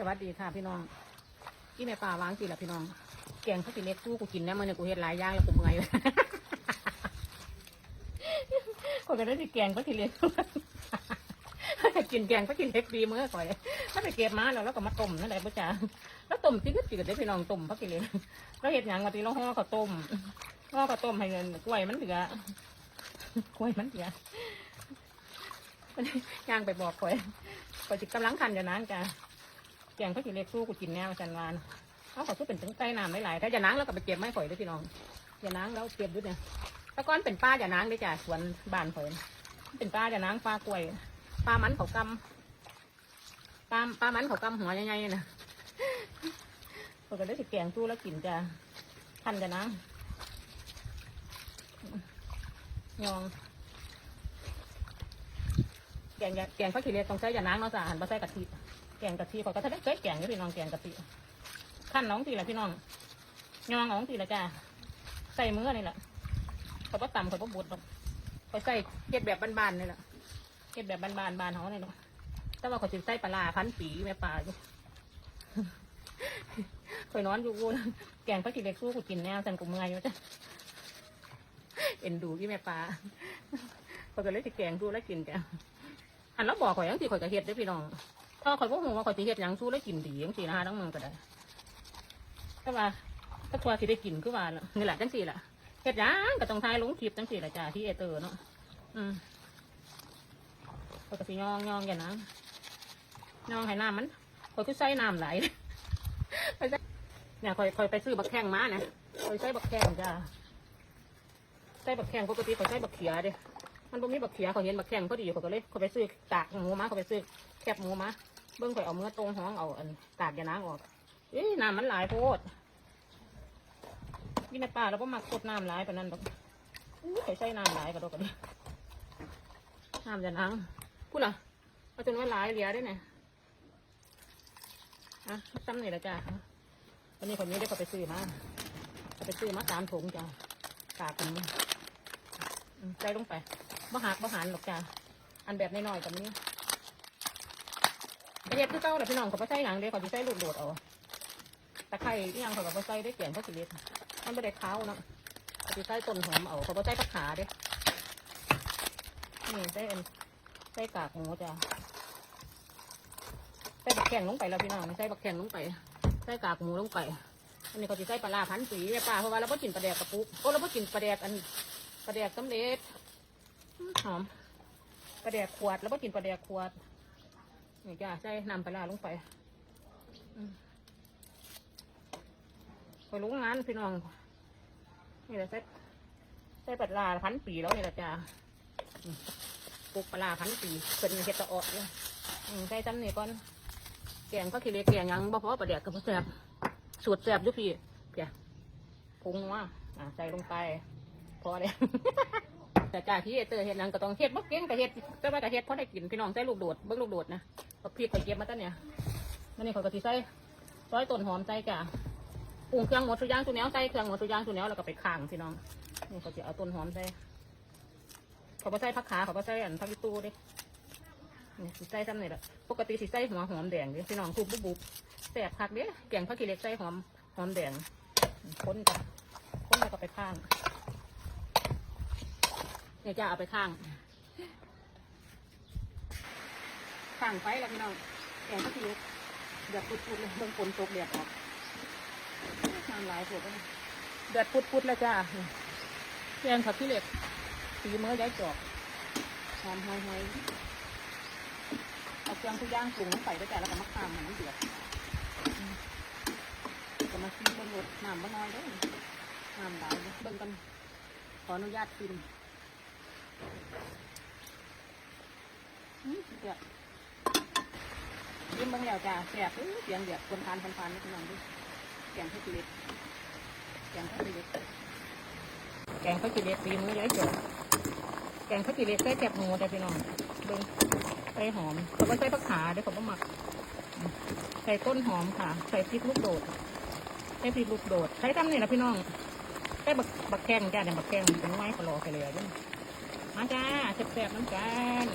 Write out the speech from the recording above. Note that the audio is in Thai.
สวัสดีค่ะพี่น้องที่แม่ป่าวางสิละพี่น้อง แกงข้าวจีเล็กกูกูกินน่มันเนี่ยกูเฮ็ดหลายอย่างแล้วกูเมื่อยเลยคนก็ได้ที่แกงข้าวจีเล็กกินแกงข้าวจีเล็กดีเมื่อก่อยถ้าไปเก็บมาแล้วแล้วก็มาต้มนั่นแหละพ่อจ๋าแล้วต้มจืดจืดได้พี่น้องต้มข้าวจีเล็กแล้วเห็ดหยังมาตีแล้วห่อข้าวต้มห่อข้าวต้มให้เงินกล้วยมันเหลือกล้วยมันเหลือย่างไปบอกข่อยข่อยจิกำลังคันอยู่นั้นจ้ะ แกงเขากินเล็กสู้กูกินแนวจันวานเขาขอสู้เป็นถึงใต้น้ำหลายๆถ้าอย่านังแล้วก็ไปเก็บไม้ข่อยด้วยพี่น้องอย่านังแล้วเก็บด้วยเนี่ยตะก้อนเป็นป้าอย่านังด้วยจ้ะสวนบ้านข่อยเป็นป้าอย่านังป้ากล้วยป้ามันเขากำป้าป้ามันเขากำหัวใหญ่ๆนะข่อยก็ได้สิแกงสู้แล้วกินจ้ะทันอย่านังยองแกงแกงเขาขี้เล็กต้องใช้อย่านังเนาะจ้ะหันมาใส่กะทิ แกงกะทิเขาก็ถ้าได้เคยแกงอยู่พี่น้องแกงกะทิขั้นน้องทีละพี่น้องยองน้องทีละจ้าใส่มือนี่แหละเขาก็ตำเขาก็บดหรอกเขาใส่เก็ดแบบบานๆนี่แหละเก็ดแบบบานๆบานเขาเนี่ยเนาะแต่ว่าเขาจะใส่ปลาพันปีแม่ป่าอยู่คอยนอนอยู่กูนแกงก็กินเล็กสู้กูกินแนวสันกูเมื่อยอยู่จ้ะเอ็นดูพี่แม่ป่าเขาก็เลยจะแกงดูแล้วกินจ้ะอันแล้วบอกข่อยยังสิข่อยก็เฮ็ดได้อพี่น้อง ถ้าข่อยพวกหูว่าข่อยสิเฮ็ดหยังสู้ได้กินดีจังซี่นะคะทั้งเมืองก็ได้แต่ว่าถ้าทัวสิได้กินคือว่าล่ะนี่แหละจังซี่ล่ะเฮ็ดหยังก็ต้องทายลงคลิปจังซี่ล่ะจ้าที่เอเตอร์เนาะอืมข่อยก็สิย่องย่องอย่างนั้นย่องให้น้ำมันข่อยคือใส่น้ำไหลไปใส่เนี่ยข่อยข่อยไปซื้อบักแข้งมานะข่อยใส่บักแข้งจ้าใส่บักแข้งปกติข่อยใส่บักเขียเด้มันบ่มีบักเขียเขาเห็นบักแข้งพอดีเขาก็เลยเขาไปซื้อตากหมูมาเขาไปซื้อ บหมูมาเบิ้งข่อยเอาเมื่อตรงห้องเอาอันตากยานางออกเอ้ยน้ำมันหลายโพดนี่ในป่าเราก็มักกดน้ำหลายปานนั้นดอกอู้ข่ใส่น้ำหลายกระดกกระดิน้ำยานางพูดล่ะเอาจนว่าหลายเหลียได้ไงอะซ้ำนี่ละจ้าวันนี้คนนี้ได้เขาไปซื้อมาเขาไปซื้อมาสามถุงจ้าตากกันใส่ลงไปบ่หักบ่หันหรอกจ้าอันแบบน้อยๆแบบนี้ เฮ็ดคือเก่าแหละพี่น้องเขาบ่ใส่หนังเด้เขาสิใส่ลูกโดดเอาตะไคร้ที่ยังเขาก็บ่ใส่ได้เกี่ยนเขาสิเล็ดมันบ่ได้ขาเนาะเขาสิใส่ต้นหอมเอาเขาบ่ใส่ผักขาเด้นี่ใส่ใส่กากหมูจ้าใส่บักแข็งลงไปแล้วพี่น้องใส่บักแข็งลงไปใส่กากหมูลงไปอันนี้เขาสิใส่ปลาร้าพันสีเนี่ยป้าเพราะว่าเราบ่กินปลาแดกกระปุกโอ้เราบ่กินปลาแดกอันปลาแดกสำเร็จหอมปลาแดกขวดแล้วก็กินปลาแดกขวด นี่จ้าใส่น้ำปลาร้าลงไปอืมไปรู้งานพี่น้อง นี่แหละใส่ใส่ปลาร้าพันปีแล้วนี่แหละจ้าปลูกปลาร้าพันปีเป็นเห็ดตะออดเลยใส่จำเนี่ก่อนแกงก็ขี้เล็กแกงยังบ่พอปลาแดกกับแซบสูตรแซบยุพี่เพียปรุงว่าอ่าใส่ลงไป พอเลย แต่จ่าที่เตอเห็ดหยังก็ต้องเฮ็ดบ่เก่งก็เฮ็ดแต่ว่าก็เฮ็ดพอได้กินพี่น้องใส่ลูกโดดเบิ่งลูกโดดนะบักพริกข่อยเก็บมาตั้งเนี่ยมันนี่ข่อยก็สิใส่ซอยต้นหอมใส่จ้ะปรุงเครื่องหมดทุกอย่างทุกแนวใส่เครื่องหมดทุกอย่างทุกแนวแล้วก็ไปข้างพี่น้องนี่เขาจะเอาต้นหอมใส่เขาบ่ใส่ผักขาเขาบ่ใส่อันผักตู้เด้นี่สิใส่ซ้ำนี่แหละปกติสิใส่หัวหอมแดงเด้พี่น้องทุบบุบแซ่บคักเด้แกงผักขี้เหล็กใส่หอมหอมแดงคนจ้ะคนแล้วก็ไปข้าง เนี่ยจะเอาไปข้างข้างไฟแล้วพี่น้องแกงก็คือเดือดปุดๆเลยเบิ่งฝนตกเดือดออกน้ำลายปวดเลยเดือดปุดๆแล้วจ้าแกงผักขี้เหล็กสีเมื่อย้ายจอกหอมหอยๆเอาเครื่องทุกอย่างปรุงลงไปด้วยจ้าแล้วก็มะขามมันเดือดก็มาชิมเบิ่งรสน้ำบ่น้อยด้อน้ำหลายเด้เบิ่งกันขออนุญาตชิมอืม เดือดยิ้มบางแล้วจ้าแสบเสียงเดือดคนทานคนทานนี่พี่น้องดิแกงข้าวจีเล็กแกงข้าวจีเล็กแกงข้าวจีเล็กตีมือย้ายจบแกงข้าวจีเล็กใส่แกบหมูแต่พี่น้องเบิ้งใส่หอมเขาก็ใส่ผักขาเดี๋ยวเขาก็หมัก ใส่ต้นหอมค่ะ ใส่พริกลูกโดด ใส่พริกลูกโดด ใช้ทำเนี่ยนะพี่น้อง ใส่บักบักแข้งจ้าเนี่ยบักแข้งเป็นไม้กระโหลกไปเลยด้วย มาจ้าแซ่บๆน้ำกัน